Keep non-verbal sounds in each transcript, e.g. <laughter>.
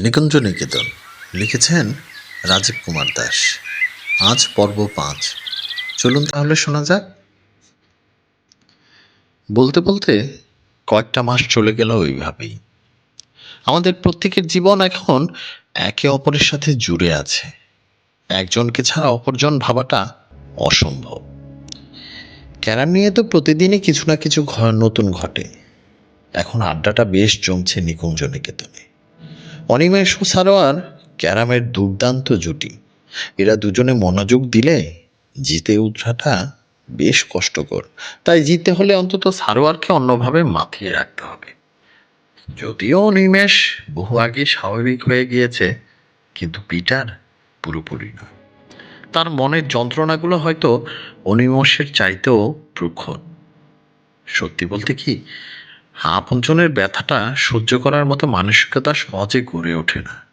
নিকুঞ্জ নিকেতন। লিখেছেন রাজীব কুমার দাস। আজ পর্ব পাঁচ। চলুন তাহলে শোনা যাক। বলতে বলতে কয়েকটা মাস চলে গেল ওইভাবেই। আমাদের প্রত্যেকের জীবন এখন একে অপরের সাথে জুড়ে আছে। একজনকে ছাড়া অপরজন ভাবাটা অসম্ভব। ক্যারাম নিয়ে তো প্রতিদিনই কিছু না কিছু নতুন ঘটে। এখন আড্ডাটা বেশ জমছে নিকুঞ্জ নিকেতনে। অনিমেষ ও সারোয়ার ক্যারামের দুর্দান্ত জুটি। এরা দুজনে মনোযোগ দিলে জিতে ওঠাটা বেশ কষ্টকর। তাই জিততে হলে অন্তত সারোয়ারকে অন্যভাবে মাতিয়ে রাখতে হবে। যদিও অনিমেষ বহু আগে স্বাভাবিক হয়ে গিয়েছে, কিন্তু পিটার পুরোপুরি নয়। তার মনের যন্ত্রণাগুলো হয়তো অনিমেষের চাইতেও প্রখর। সত্যি বলতে কি আপনজনের ব্যথাটা সহ্য করার মতো মানসিকতা সহজে গড়ে ওঠে না।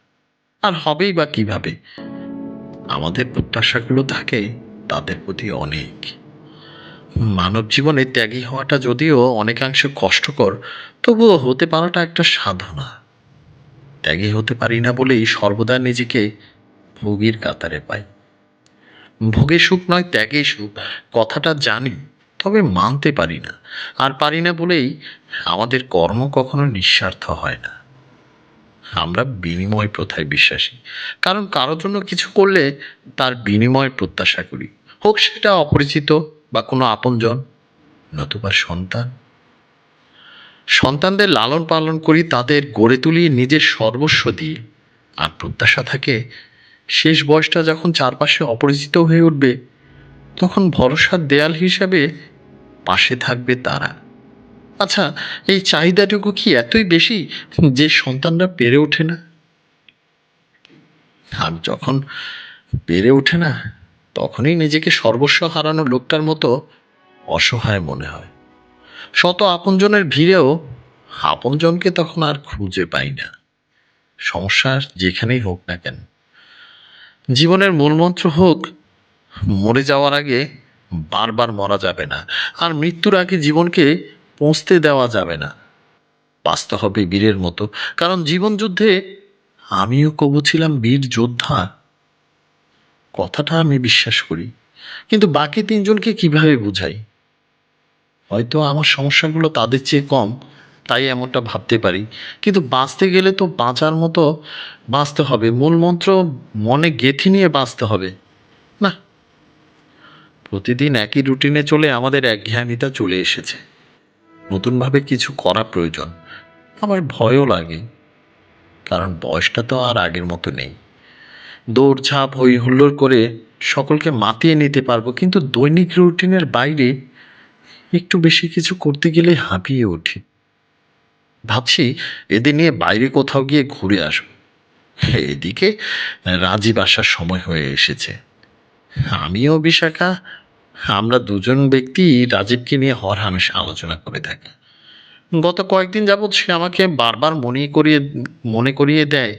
আর হবেই বা কীভাবে? আমাদের প্রত্যাশাগুলো থাকে, তাদের প্রতি অনেক। মানব জীবনে ত্যাগী হওয়াটা যদিও অনেকাংশে কষ্টকর, তবুও হতে পারাটা একটা সাধনা। ত্যাগী হতে পারি না বলেই সর্বদা নিজেকে ভোগীর কাতারে পাই। ভোগে সুখ নয় ত্যাগে সুখ। কথাটা জানি তবে মানতে পারি না। আর পারি না বলেই আমাদের কর্ম কখনো নিঃস্বার্থ হয় না। আমরা বিনিময় প্রথায় বিশ্বাসী। কারণ কারোর জন্য কিছু করলে তার বিনিময় প্রত্যাশা করি। হোক সেটা অপরিচিত বা কোনো আপনজন, নতুবা সন্তান। সন্তানদের লালন পালন করি, তাদের গড়ে তুলি, নিজের সর্বস্ব দিয়ে আর প্রত্যাশা থাকে, শেষ বয়সটা যখন চারপাশে অপরিচিত হয়ে উঠবে তখন ভরসার দেয়াল হিসাবে পাশে থাকবে তারা। আচ্ছা এই চাহিদাটুকু কি এতই বেশি যে সন্তানরা পেরে ওঠে না? আর যখন পেরে ওঠে না, তখনই নিজেকে সর্বস্ব হারানো লোকটার মতো অসহায় মনে হয়। শত আপনজনের ভিড়েও আপনজনকে তখন আর খুঁজে পাই না। সমস্যা যেখানেই হোক না কেন। জীবনের মূলমন্ত্র হোক মরে যাওয়ার আগে বারবার মরা যাবে না। আর মৃত্যুর আগে জীবনকে পৌঁছতে দেওয়া যাবে না। বাঁচতে হবে বীরের মতো। কারণ জীবন যুদ্ধে আমিও কবু ছিলাম বীর যোদ্ধা। কথাটা আমি বিশ্বাস করি। কিন্তু বাকি তিনজনকে কীভাবে বুঝাই? হয়তো আমার সমস্যাগুলো তাদের চেয়ে কম, তাই এমনটা ভাবতে পারি। কিন্তু বাঁচতে গেলে তো বাঁচার মতো বাঁচতে হবে। মূল মন্ত্র, মনে গেঁথে নিয়ে বাঁচতে হবে। না প্রতিদিন একই রুটিনে চলে আমাদের একঘেয়ামিতা চলে এসেছে। নতুনভাবে কিছু করা প্রয়োজন। আমার ভয়ও লাগে। কারণ বয়সটা তো আর আগের মতো নেই। দৌড়ঝাঁপ হই হুল্লোড় করে সকলকে মাতিয়ে নিতে পারব, কিন্তু দৈনিক রুটিনের বাইরে একটু বেশি কিছু করতে গেলে হাঁপিয়ে উঠি। ভাবছি এদের নিয়ে বাইরে কোথাও গিয়ে ঘুরে আসব। এদিকে রাজীব আসার সময় হয়ে এসেছে। আমিও বিশাখা। আমরা দুজন ব্যক্তি রাজীবকে নিয়ে হর হামেশা আলোচনা করে থাকি। গত কয়েকদিন যাবৎ সে আমাকে বারবার মনে করিয়ে মনে করিয়ে দেয়,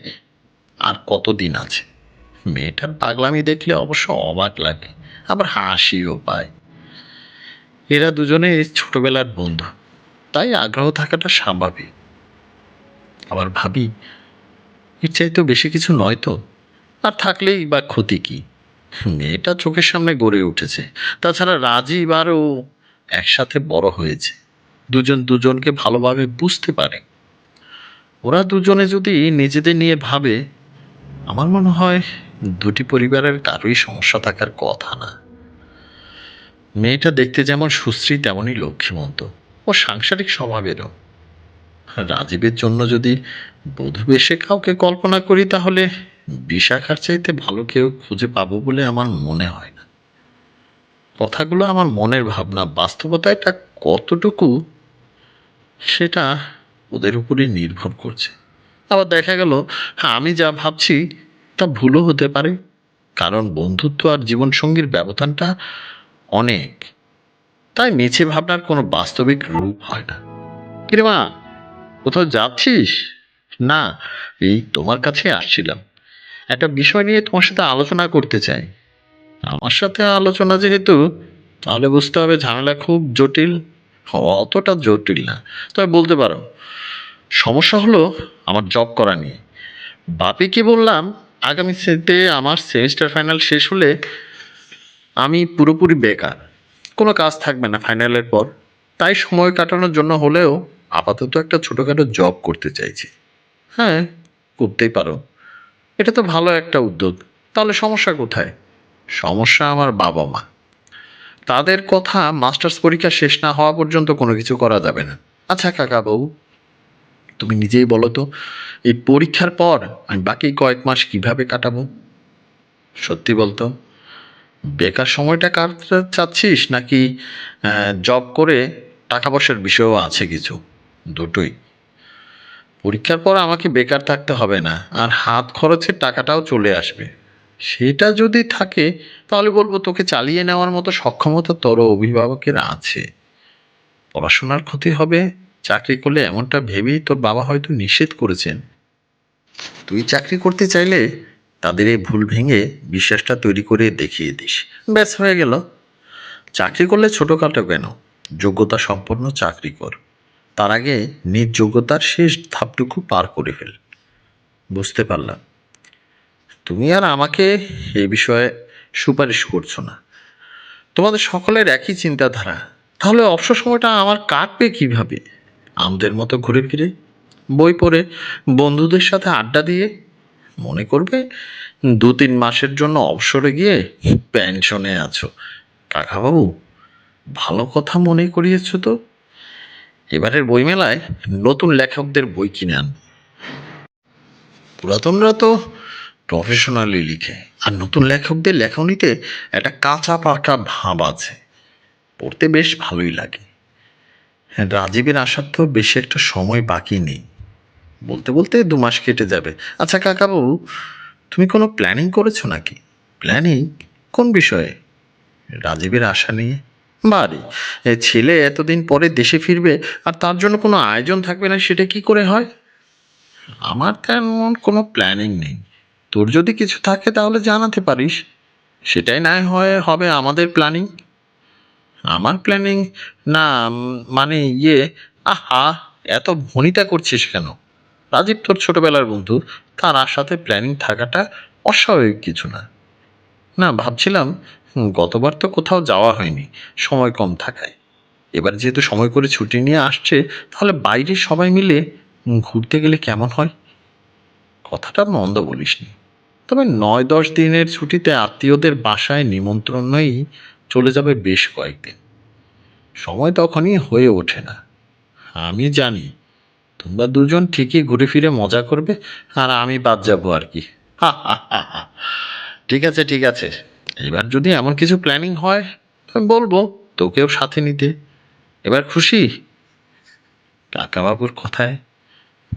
আর কতদিন আছে? মেয়েটার পাগলামি দেখলে অবশ্য অবাক লাগে, আবার হাসিও পায়। এরা দুজনে ছোটবেলার বন্ধু, তাই আগ্রহ থাকাটা স্বাভাবিক। আবার ভাবি, এর চাইতেও বেশি কিছু নয় তো? আর থাকলেই বা ক্ষতি কি? মেয়েটা চোখের সামনে গড়ে উঠেছে। তাছাড়া রাজীব আরও একসাথে বড় হয়েছে। দুজন দুজনকে ভালোভাবে বুঝতে পারে। ওরা দুজনে যদি নিজেদের নিয়ে ভাবে, আমার মনে হয় দুটি পরিবারের কারোই সমস্যা থাকার কথা না। মেয়েটা দেখতে যেমন সুশ্রী, তেমনই লক্ষ্মীমন্ত ও সাংসারিক স্বভাবেরও। রাজীবের জন্য যদি বধূ বেশে কাউকে কল্পনা করি তাহলে বিশাখার চাইতে ভালো কেউ খুঁজে পাবো বলে আমার মনে হয় না। কথাগুলো আমার মনের ভাবনা বাস্তবতায় এটা কতটুকু সেটা ওদের উপরে নির্ভর করছে। আবার দেখা গেল হ্যাঁ আমি যা ভাবছি তা ভুলও হতে পারে, কারণ বন্ধুত্ব আর জীবনসঙ্গীর ব্যবধানটা অনেক। তাই মিছে ভাবনার কোনো বাস্তবিক রূপ হয় না। কিরে মা, কোথাও যাচ্ছিস? না, এই তোমার কাছে আসছিলাম। একটা বিষয় নিয়ে তোমার সাথে আলোচনা করতে চাই। আমার সাথে আলোচনা যেহেতু, তাহলে বুঝতে হবে ঝামেলা খুব জটিল। অতটা জটিল না। তবে বলতে পারো, সমস্যা হলো আমার জব করা নিয়ে। বাপিকে বললাম, আগামী সেতে আমার সেমিস্টার ফাইনাল শেষ হলে আমি পুরোপুরি বেকার। কোনো কাজ থাকবে না ফাইনালের পর। তাই সময় কাটানোর জন্য হলেও আপাতত একটা ছোটোখাটো জব করতে চাইছি। হ্যাঁ করতেই পারো। এটা তো ভালো একটা উদ্যোগ। তাহলে সমস্যা কোথায়? সমস্যা আমার বাবা মা। তাদের কথা মাস্টার্স পরীক্ষা শেষ না হওয়া পর্যন্ত কোনো কিছু করা যাবে না। আচ্ছা কাকা বাবু তুমি নিজেই বলো তো, এই পরীক্ষার পর আমি বাকি কয়েক মাস কীভাবে কাটাবো? সত্যি বলতো, বেকার সময়টা কাটতে চাচ্ছিস? নাকি জব করে টাকা পয়সার বিষয়ও আছে কিছু? দুটোই। পরীক্ষার পর আমাকে বেকার থাকতে হবে না, আর হাত খরচের টাকাটাও চলে আসবে। সেটা যদি থাকে, তাহলে বলব তোকে চালিয়ে নেওয়ার মতো সক্ষমতা তোর অভিভাবকের আছে। পড়াশোনার ক্ষতি হবে, চাকরি করলে এমনটা ভেবেই তোর বাবা হয়তো নিষেধ করেছেন। তুই চাকরি করতে চাইলে তাদের এই ভুল ভেঙে বিশ্বাসটা তৈরি করে দেখিয়ে দিস। ব্যাস, হয়ে গেল। চাকরি করলে ছোটোখাটো কেন? যোগ্যতা সম্পন্ন চাকরি কর। তার আগে নিজ যোগ্যতার শেষ ধাপটুকু পার করে ফেল। বুঝতে পারলাম। তুমি আর আমাকে এ বিষয়ে সুপারিশ করছ না। তোমাদের সকলের একই চিন্তাধারা। তাহলে অবসর সময়টা আমার কাটবে কীভাবে? আমাদের মতো ঘুরে ফিরে বই পড়ে বন্ধুদের সাথে আড্ডা দিয়ে মনে করবে দু তিন মাসের জন্য অবসরে গিয়ে পেনশনে আছো। কাকাবাবু, ভালো কথা মনে করিয়েছ তো। এবারের বইমেলায় নতুন লেখকদের বই কিনে আন পুরাতনরা তো প্রফেশনালি লিখে, আর নতুন লেখকদের লেখনীতে একটা কাঁচা পাকা ভাব আছে। পড়তে বেশ ভালোই লাগে। হ্যাঁ রাজীবের আসার তো বেশি একটা সময় বাকি নেই। বলতে বলতে দু মাস কেটে যাবে। আচ্ছা কাকাবাবু, তুমি কোনো প্ল্যানিং করেছ নাকি? প্ল্যানিং কোন বিষয়ে? রাজীবের আশা নিয়ে। বাড়ি ছেলে এতদিন পরে দেশে ফিরবে, আর তার জন্য কোনো আয়োজন থাকবে না, সেটা কি করে হয়? আমার তেমন কোনো প্ল্যানিং নেই। তোর যদি কিছু থাকে তাহলে জানাতে পারিস। সেটাই না হয় হবে আমাদের প্ল্যানিং আমার প্ল্যানিং না মানে ইয়ে আহা, এত ভনিতা করছিস কেন? রাজীব তোর ছোটবেলার বন্ধু, তার সাথে প্ল্যানিং থাকাটা অস্বাভাবিক কিছু না। না, ভাবছিলাম গতবার তো কোথাও যাওয়া হয়নি, সময় কম থাকায়। এবার যেহেতু সময় করে ছুটি নিয়ে আসছে, তাহলে বাইরে সবাই মিলে ঘুরতে গেলে কেমন হয়? কথাটা মন্দ বলিসনি। তবে নয় দশ দিনের ছুটিতে আত্মীয়দের বাসায় নিমন্ত্রণই চলে যাবে বেশ কয়েকদিন। সময় তখনই হয়ে ওঠে না। আমি জানি, তোমরা দুজন ঠিকই ঘুরে ফিরে মজা করবে, আর আমি বাদ যাব আর কি। ঠিক আছে ঠিক আছে। এবার যদি এমন কিছু প্ল্যানিং হয়, আমি বলব, তোকেও সাথে নিতে। এবার খুশি? কাকাবাবুর কথায়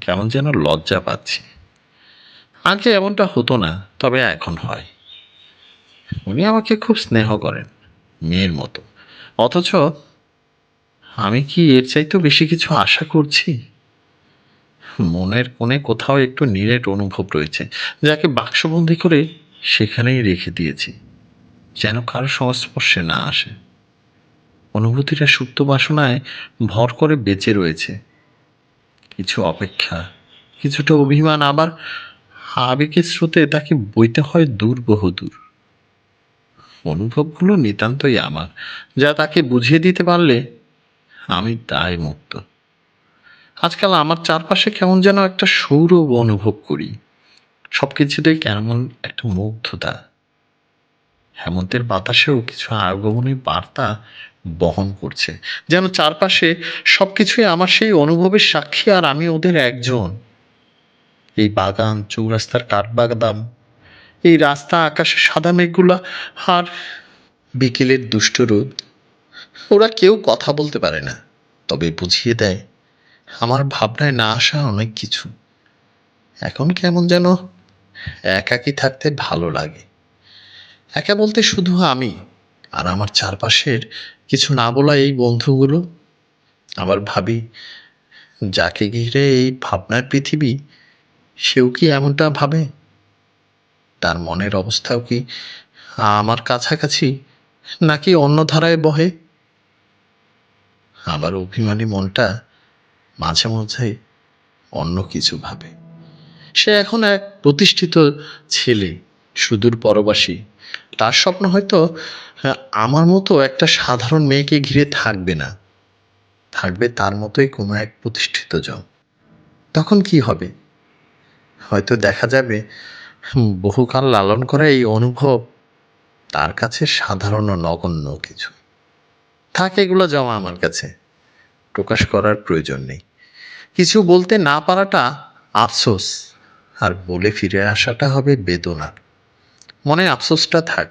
কেমন যেন লজ্জা পাচ্ছি। আগে এমনটা হতো না, তবে এখন হয়। উনি আমাকে খুব স্নেহ করেন, মেয়ের মতো। অথচ আমি কি এর চাইতেও বেশি কিছু আশা করছি? মনের কোণে কোথাও একটু নিরেট অনুভব রয়েছে, যাকে বাক্সবন্দি করে সেখানেই রেখে দিয়েছি। যেন কারও সংস্পর্শে না আসে। অনুভূতিটা সুপ্ত বাসনায় ভর করে বেঁচে রয়েছে। কিছু অপেক্ষা, কিছুটা অভিমান, আবার আবেগের স্রোতে তাকে বইতে হয় দূর বহুদূর। অনুভবগুলো নিতান্তই আমার, যা তাকে বুঝিয়ে দিতে পারলে আমি তাই মুক্ত। আজকাল আমার চারপাশে কেমন যেন একটা সৌরভ অনুভব করি। সব কিছুতেই কেমন একটা মুগ্ধতা। হেমন্তের বাতাসেও কিছু আগমনী বার্তা বহন করছে, যেন চারপাশে সব কিছুই আমার সেই অনুভবের সাক্ষী আর আমি ওদের একজন। এই বাগান, চৌরাস্তার কাঠবাদাম, এই রাস্তা, আকাশে সাদা মেঘগুলা আর বিকেলের দুষ্ট রোদ, ওরা কেউ কথা বলতে পারে না, তবে বুঝিয়ে দেয়, আমার ভাবনায় না আসা অনেক কিছু। এখন কেমন যেন একাকী থাকতে ভালো লাগে। একা বলতে শুধু আমি আর আমার চারপাশের কিছু না বলা এই বন্ধুগুলো আবার ভাবি, যাকে ঘিরে এই ভাবনার পৃথিবী, সেও কি এমনটা ভাবে? তার মনের অবস্থাও কি আমার কাছাকাছি নাকি অন্য ধারায় বহে? আবার অভিমানী মনটা মাঝে মাঝে অন্য কিছু ভাবে। সে এখন এক প্রতিষ্ঠিত ছেলে সুদূর পরবাসী। তার স্বপ্ন হয়তো হ্যাঁ, আমার মতো একটা সাধারণ মেয়েকে ঘিরে থাকবে না। থাকবে তার মতোই কোনো এক প্রতিষ্ঠিত জন। তখন কি হবে? হয়তো দেখা যাবে বহুকাল লালন করা এই অনুভব তার কাছে সাধারণ নগণ্য কিছু। থাকে এগুলো জমা আমার কাছে। প্রকাশ করার প্রয়োজন নেই। কিছু বলতে না পারাটা আফসোস। আর বলে ফিরে আসাটা হবে বেদনা মনে আফসোসটা থাক।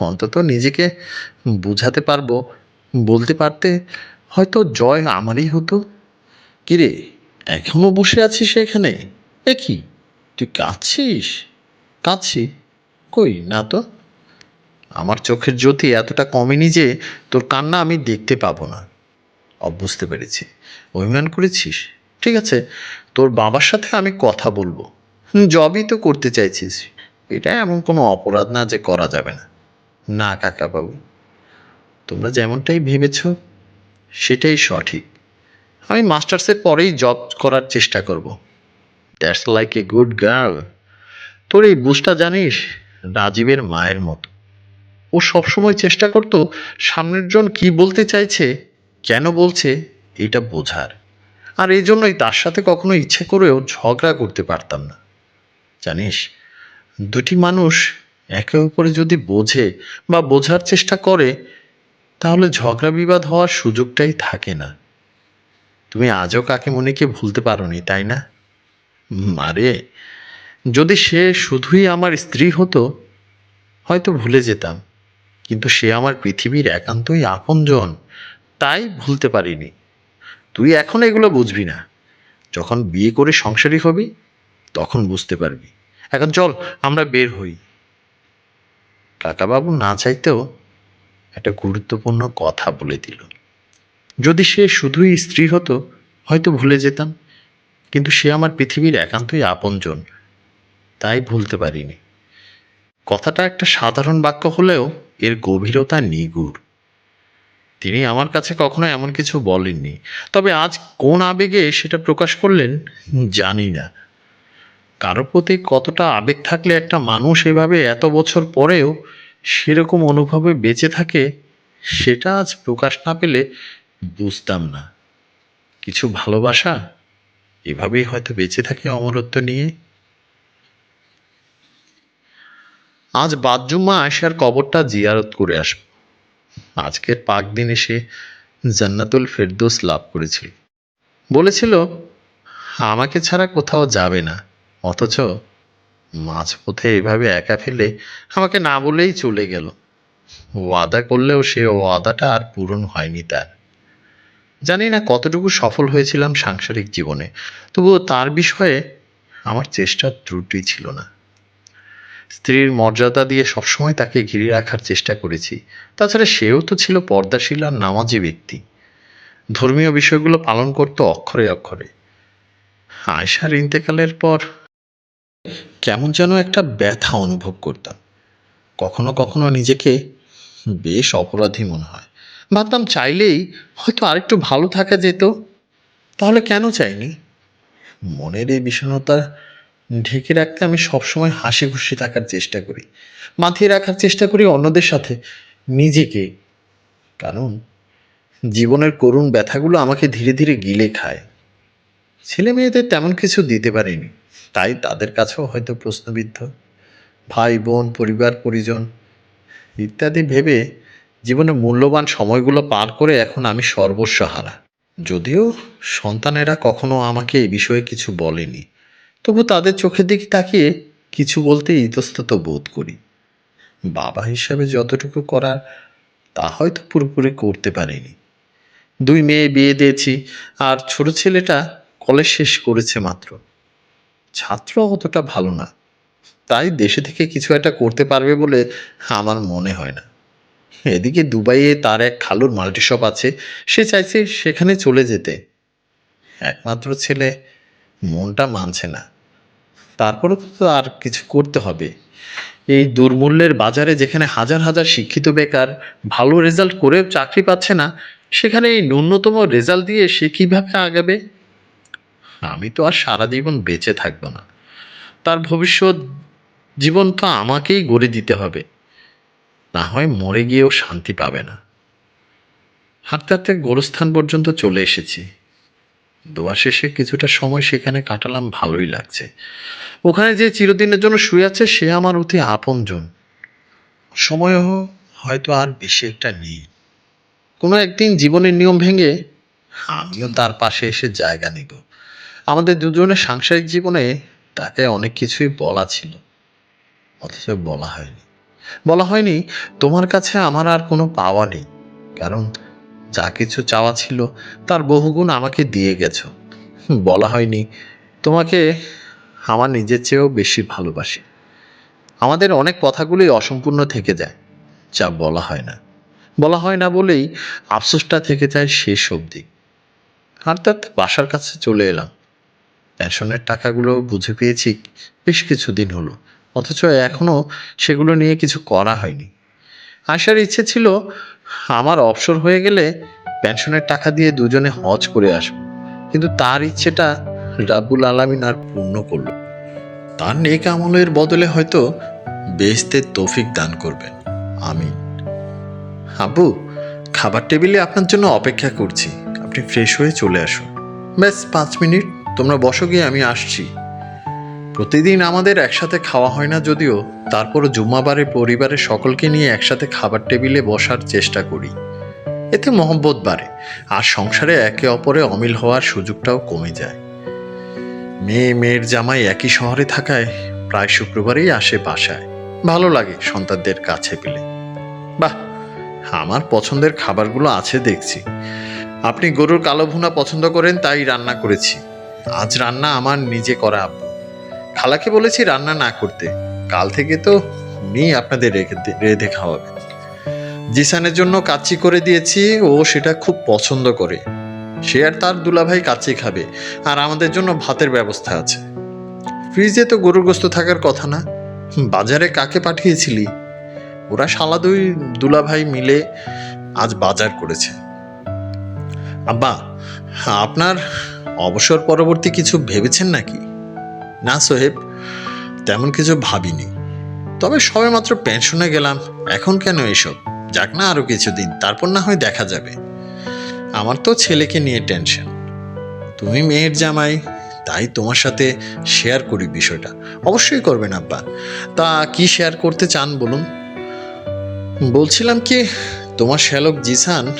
অন্তত নিজেকে বুঝাতে পারব, বলতে পারতে হয়তো জয় আমারই হতো। কিরে, এখনও বসে আছিস এখানে? এ কি, তুই কাঁদছিস? কাঁদছি, কই না তো? আমার চোখের জ্যোতি এতটা কমেনি যে তোর কান্না আমি দেখতে পাবো না। বুঝতে পেরেছি। অভিমান করেছিস? ঠিক আছে, তোর বাবার সাথে আমি কথা বলব। জবই তো করতে চাইছিস। এটা এমন কোনো অপরাধ না যে করা যাবে না। না কাকা বাবু তোমরা যেমনটাই ভেবেছ, সেটাই সঠিক। আমি মাস্টার্সের পরেই জব করার চেষ্টা করব। That's like a good girl তোর এই বুঝটা জানিস, রাজীবের মায়ের মতো। ও সবসময় চেষ্টা করতো, সামনের জন কি বলতে চাইছে, কেন বলছে, এটা বোঝার। আর এই জন্যই তার সাথে কখনো ইচ্ছে করেও ঝগড়া করতে পারতাম না। জানিস দুটি মানুষ একে অপরে যদি বোঝে বা বোঝার চেষ্টা করে, তাহলে ঝগড়া বিবাদ হওয়ার সুযোগটাই থাকে না। তুমি আজও কাকে মনেকে ভুলতে পারোনি, তাই না? মারে যদি সে শুধুই আমার স্ত্রী হতো, হয়তো ভুলে যেতাম। কিন্তু সে আমার পৃথিবীর একান্তই আপনজন, তাই ভুলতে পারিনি। তুই এখন এগুলো বুঝবি না। যখন বিয়ে করে সংসারী হবি, তখন বুঝতে পারবি। এখন চল, আমরা বের হই। কাকাবাবু না চাইতেও একটা গুরুত্বপূর্ণ কথা বলে দিল। যদি সে শুধুই স্ত্রী হতো, হয়তো ভুলে যেতাম। কিন্তু সে আমার পৃথিবীর একান্তই আপনজন, তাই ভুলতে পারিনি। কথাটা একটা সাধারণ বাক্য হলেও এর গভীরতা নিগুড়। তিনি আমার কাছে কখনো এমন কিছু বলেননি। তবে আজ কোন আবেগে সেটা প্রকাশ করলেন জানি না। কারও প্রতি কতটা আবেগ থাকলে একটা মানুষ এভাবে এত বছর পরেও সেরকম অনুভবে বেঁচে থাকে, সেটা আজ প্রকাশ না পেলে বুঝতাম না। কিছু ভালোবাসা এভাবেই হয়তো বেঁচে থাকে অমরত্ব নিয়ে। আজ বাদজুম্মা আয়সার কবরটা জিয়ারত করে আসব। আজকের পাক দিন এসে জান্নাতুল ফেরদৌস লাভ করেছিল। বলেছিল, আমাকে ছাড়া কোথাও যাবে না। অথচ মাঝপথে এভাবে একা ফেলে আমাকে না বলেই চলে গেল। ওয়াদা করলেও সে ওয়াদাটা আর পূরণ হয়নি তার। জানি না কতটুকু সফল হয়েছিলাম সাংসারিক জীবনে, তবুও তার বিষয়ে আমার চেষ্টার ত্রুটি ছিল না। স্ত্রীর মর্যাদা দিয়ে সবসময় তাকে ঘিরে রাখার চেষ্টা করেছি। তাছাড়া সেও তো ছিল পর্দাশীল আর নামাজি ব্যক্তি। ধর্মীয় বিষয়গুলো পালন করতো অক্ষরে অক্ষরে। আয়সার ইন্তেকালের পর কেমন যেন একটা ব্যথা অনুভব করতাম। কখনো কখনো নিজেকে বেশ অপরাধী মনে হয়। ভাবতাম চাইলেই হয়তো আরেকটু ভালো থাকা যেত। তাহলে কেন চাইনি? মনের এই বিষণ্ণতা ঢেকে রাখতে আমি সবসময় হাসি খুশি থাকার চেষ্টা করি। মাথিয়ে রাখার চেষ্টা করি অন্যদের সাথে, নিজেকে। কারণ জীবনের করুণ ব্যথাগুলো আমাকে ধীরে ধীরে গিলে খায়। ছেলে মেয়েদের তেমন কিছু দিতে পারিনি। তাই তাদের কাছেও হয়তো প্রশ্নবিদ্ধ। ভাই, বোন, পরিবার, পরিজন ইত্যাদি ভেবে জীবনে মূল্যবান সময়গুলো পার করে এখন আমি সর্বস্ব হারা যদিও সন্তানেরা কখনো আমাকে এই বিষয়ে কিছু বলেনি, তবু তাদের চোখের দিকে তাকিয়ে কিছু বলতে ইতস্তত বোধ করি। বাবা হিসাবে যতটুকু করার, তা হয়তো পুরোপুরি করতে পারিনি। দুই মেয়ে, বিয়ে দিয়েছি, আর ছোট ছেলেটা কলেজ শেষ করেছে মাত্র। ছাত্র অতটা ভালো না। তাই দেশে থেকে কিছু একটা করতে পারবে বলে আমার মনে হয় না। এদিকে দুবাইয়ে তার এক খালুর মাল্টিশপ আছে, সে চাইছে সেখানে চলে যেতে। একমাত্র ছেলে মনটা মানছে না। তারপরে তো আর কিছু করতে হবে। এই দুর্মূল্যের বাজারে যেখানে হাজার হাজার শিক্ষিত বেকার ভালো রেজাল্ট করেও চাকরি পাচ্ছে না, সেখানে এই ন্যূনতম রেজাল্ট দিয়ে সে কীভাবে আগাবে? আমি তো আর সারা জীবন বেঁচে থাকব না। তার ভবিষ্যৎ জীবন তো আমাকেই গড়ে দিতে হবে। না হয় মরে গিয়েও শান্তি পাবে না। হাঁটতে হাঁটতে গোরস্থান পর্যন্ত চলে এসেছি। দোয়া শেষে কিছুটা সময় সেখানে কাটালাম, ভালোই লাগছে। ওখানে যে চিরদিনের জন্য শুয়ে আছে, সে আমার অতি আপনজন। সময়ও হয়তো আর বেশি একটা নেই। কোনো একদিন জীবনের নিয়ম ভেঙে আমিও তার পাশে এসে জায়গা নিব। আমাদের দুজনের সাংসারিক জীবনে তাকে অনেক কিছুই বলা ছিল। অথচ বলা হয়নি। বলা হয়নি, তোমার কাছে আমার আর কোনো পাওয়া নেই। কারণ যা কিছু চাওয়া ছিল, তার বহুগুণ আমাকে দিয়ে গেছো। বলা হয়নি, তোমাকে আমার নিজের চেয়েও বেশি ভালোবাসি। আমাদের অনেক কথাগুলোই অসম্পূর্ণ থেকে যায়, যা বলা হয় না। বলা হয় না বলেই আফসোসটা থেকে যায় শেষ অবধি। হাঁটতে বাসার কাছে চলে এলাম। পেনশনের টাকাগুলো বুঝে পেয়েছি বেশ কিছুদিন হলো। অথচ এখনও সেগুলো নিয়ে কিছু করা হয়নি। আসার ইচ্ছে ছিল, আমার অবসর হয়ে গেলে পেনশনের টাকা দিয়ে দুজনে হজ করে আসব। কিন্তু তার ইচ্ছেটা রাব্বুল আলামিন আর পূর্ণ করল তার নেক আমলের বদলে হয়তো বেহেস্তের তৌফিক দান করবেন। আমি আব্বু, খাবার টেবিলে আপনার জন্য অপেক্ষা করছি। আপনি ফ্রেশ হয়ে চলে আসুন। ব্যাস, পাঁচ মিনিট তোমরা বসো গিয়ে, আমি আসছি। প্রতিদিন আমাদের একসাথে খাওয়া হয় না যদিও তারপরও জুম্মাবারে পরিবারের সকলকে নিয়ে একসাথে খাবার টেবিলে বসার চেষ্টা করি। এতে মহব্বত বাড়ে, আর সংসারে একে অপরে অমিল হওয়ার সুযোগটাও কমে যায়। মেয়ে, মেয়ের জামাই একই শহরে থাকায় প্রায় শুক্রবারেই আসে বাসায়। ভালো লাগে সন্তানদের কাছে পেলে। বাহ, আমার পছন্দের খাবারগুলো আছে দেখছি। আপনি গরুর কালো ভুনা পছন্দ করেন, তাই রান্না করেছি। আজ রান্না আমার নিজে করা, আব্বু। খালাকে বলেছি রান্না না করতে। কাল থেকে তো উনি আপনাদের রেখে রেঁধে খাওয়াবেন জিসানের জন্য কাচ্চি করে দিয়েছি, ও সেটা খুব পছন্দ করে। সে আর তার দুলাভাই কাচ্চি খাবে, আর আমাদের জন্য ভাতের ব্যবস্থা আছে। ফ্রিজে তো গরুর গোস্ত থাকার কথা না। বাজারে কাকে পাঠিয়েছিলি? ওরা শালা দুই দুলাভাই মিলে আজ বাজার করেছে। আব্বা, আপনার অবসর পরবর্তী কিছু ভেবেছেন নাকি? না সোহেব, তেমন কিছু ভাবিনি। তবে সবে মাত্র পেনশনে গেলাম, এখন কেন এসব? যাক না আরও কিছুদিন, তারপর না হয় দেখা যাবে। আমার তো ছেলেকে নিয়ে টেনশন। তুমি মেয়ের জামাই, তাই তোমার সাথে শেয়ার করি বিষয়টা। অবশ্যই করবেন আব্বা। তা কি শেয়ার করতে চান বলুন? বলছিলাম কি, তোমার শ্যালক জিসান,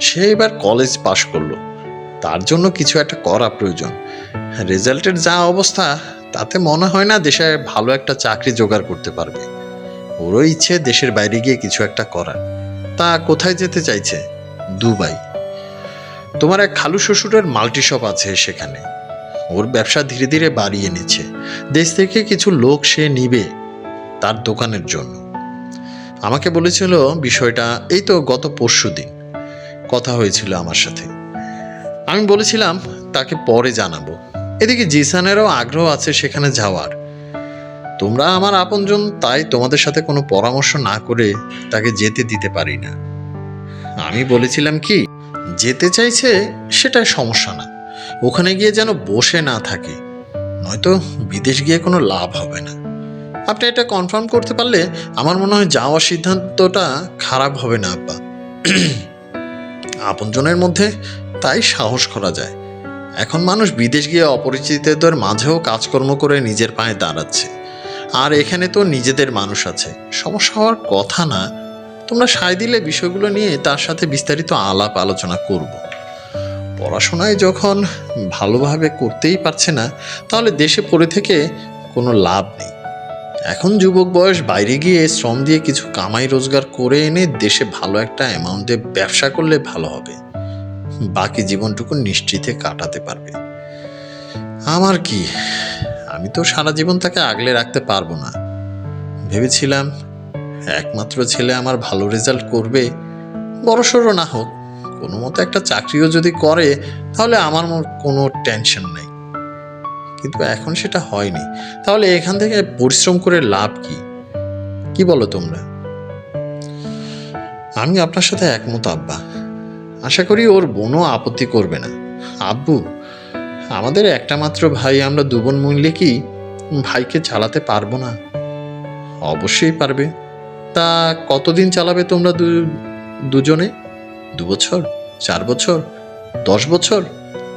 সে এবার কলেজ পাশ করল। তার জন্য কিছু একটা করা প্রয়োজন। রেজাল্টের যা অবস্থা, তাতে মনে হয় না দেশে ভালো একটা চাকরি জোগাড় করতে পারবে। ওরও ইচ্ছে দেশের বাইরে গিয়ে কিছু একটা করার। তা কোথায় যেতে চাইছে? দুবাই। তোমার এক খালু শ্বশুরের মাল্টি শপ আছে সেখানে। ওর ব্যবসা ধীরে ধীরে বাড়িয়ে নিচ্ছে। দেশ থেকে কিছু লোক সে নিবে তার দোকানের জন্য। আমাকে বলেছিল বিষয়টা, এই তো গত পরশু দিন কথা হয়েছিল আমার সাথে। আমি বলেছিলাম তাকে পরে জানাব। এদিকে জিসানেরও আগ্রহ আছে সেখানে যাওয়ার। তোমরা আমার আপনজন, তাই তোমাদের সাথে কোনো পরামর্শ না করে তাকে যেতে দিতে পারি না। আমি বলেছিলাম কি, যেতে চাইছে সেটাই সমস্যা না। ওখানে গিয়ে যেন বসে না থাকে, নয়তো বিদেশ গিয়ে কোনো লাভ হবে না। আপনি এটা কনফার্ম করতে পারলে আমার মনে হয় যাওয়ার সিদ্ধান্তটা খারাপ হবে না, আব্বা। <clears throat> আপনজনের মধ্যে তাই সাহস করা যায়। এখন মানুষ বিদেশ গিয়ে অপরিচিতদের মাঝেও কাজকর্ম করে নিজের পায়ে দাঁড়াচ্ছে। আর এখানে তো নিজেদের মানুষ আছে। সমস্যা হওয়ার কথা না। তোমরা সায় দিলে বিষয়গুলো নিয়ে তার সাথে বিস্তারিত আলাপ আলোচনা করব। পড়াশোনায় যখন ভালোভাবে করতেই পারছে না, তাহলে দেশে পড়ে থেকে কোনো লাভ নেই। এখন যুবক বয়স বাইরে গিয়ে শ্রম দিয়ে কিছু কামাই রোজগার করে এনে দেশে ভালো একটা অ্যামাউন্টে ব্যবসা করলে ভালো হবে। বাকি জীবনটুকু নিশ্চিতে কাটাতে পারবে। আমার কি? আমি তো সারা জীবন তাকে আগলে রাখতে পারব না। ভেবেছিলাম, একমাত্র ছেলে আমার ভালো রেজাল্ট করবে। বড়সড় না হোক, কোনো মতো একটা চাকরিও যদি করে, তাহলে আমার কোনো টেনশন নেই। কিন্তু এখন সেটা হয়নি। তাহলে এখান থেকে পরিশ্রম করে লাভ কি? কি বলো তোমরা? আমি আপনার সাথে একমত, আব্বা। আশা করি ওর বোনও আপত্তি করবে না। আব্বু, আমাদের একটা মাত্র ভাই, আমরা দু বোন মিললে কি ভাইকে চালাতে পারব না? অবশ্যই পারবে। তা কতদিন চালাবে তোমরা দুজনে? দু বছর? চার বছর? দশ বছর?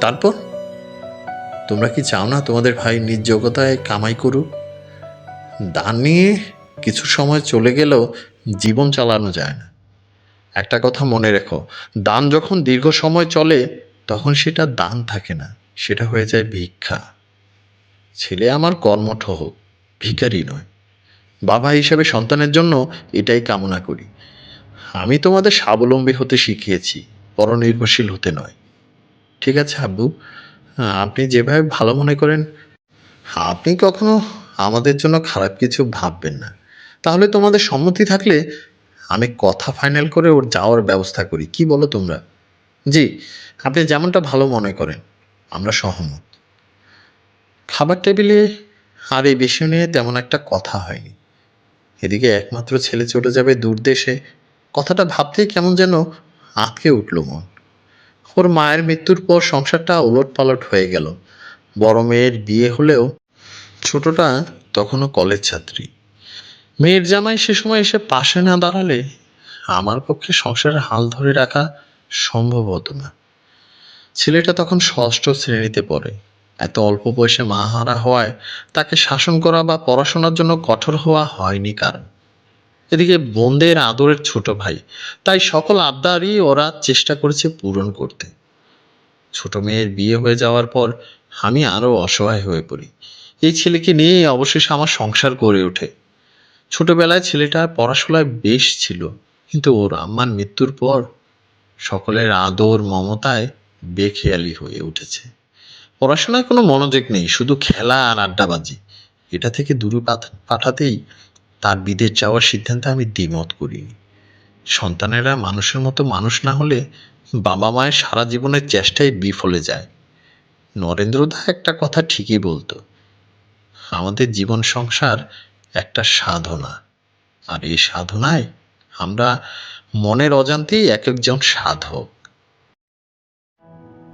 তারপর? তোমরা কি চাও না তোমাদের ভাই নিজ যোগ্যতায় কামাই করুক? দান নিয়ে কিছু সময় চলে গেলেও জীবন চালানো যায় না। একটা কথা মনে রেখো দান যখন দীর্ঘ সময় চলে তখন সেটা দান থাকে না সেটা হয়ে যায় ভিক্ষা। ছেলে আমার কর্মঠ হোক ভিখারি নয়। বাবা হিসেবে সন্তানের জন্য এটাই কামনা করি। আমি তোমাদের স্বাবলম্বী হতে শিখিয়েছি পরনির্ভরশীল হতে নয়। ঠিক আছে আব্বু? হ্যাঁ, আপনি যেভাবে ভালো মনে করেন আপনি কখনো আমাদের জন্য খারাপ কিছু ভাববেন না। তাহলে তোমাদের সম্মতি থাকলে আমি কথা ফাইনাল করে ওর যাওয়ার ব্যবস্থা করি। কি বলো তোমরা? জি, আপনি যেমনটা ভালো মনে করেন, আমরা সহমত। খাবার টেবিলে আর এই বিষয় নিয়ে তেমন একটা কথা হয়নি। এদিকে একমাত্র ছেলে চলে যাবে দূর দেশে। কথাটা ভাবতেই কেমন যেন আঁতকে উঠল মন। ওর মায়ের মৃত্যুর পর সংসারটা ওলট পালট হয়ে গেল। বড় মেয়ের বিয়ে হলেও ছোটটা তখনও কলেজ ছাত্রী। মেয়ের জামাই সে সময় এসে পাশে না দাঁড়ালে আমার পক্ষে সংসারের হাল ধরে রাখা সম্ভব হতো না। ছেলেটা তখন ষষ্ঠ শ্রেণীতে পড়ে। এত অল্প বয়সে মাহারা হওয়ায় তাকে শাসন করা বা পড়াশোনার জন্য কঠোর হওয়া হয়নি কারণ। এদিকে বোনদের আদরের ছোট ভাই, তাই সকল আবদারই ওরা চেষ্টা করেছে পূরণ করতে। ছোট মেয়ের বিয়ে হয়ে যাওয়ার পর আমি আরও অসহায় হয়ে পড়ি। এই ছেলেকে নিয়ে অবশেষে আমার সংসার গড়ে ওঠে। ছোটবেলায় ছেলেটা পড়াশোনায় বেশ ছিল, কিন্তু ওর আম্মার মৃত্যুর পর সকলের আদর মমতায় বেখেয়ালি হয়ে উঠেছে। পড়াশোনায় কোনো মনোযোগ নেই, শুধু খেলা আর আড্ডাবাজি। এটা থেকে দূরে পাঠ- পাঠাতেই তার বিদেশ যাওয়ার সিদ্ধান্তে আমি দ্বিমত করিনি। সন্তানেরা মানুষের মতো মানুষ না হলে বাবা মায়ের সারা জীবনের চেষ্টায় বিফলে যায়। নরেন্দ্রদা একটা কথা ঠিকই বলতো, আমাদের জীবন সংসার একটা সাধনা। আর এই সাধনায় আমরা মনের অজান্তেই এক একজন সাধক।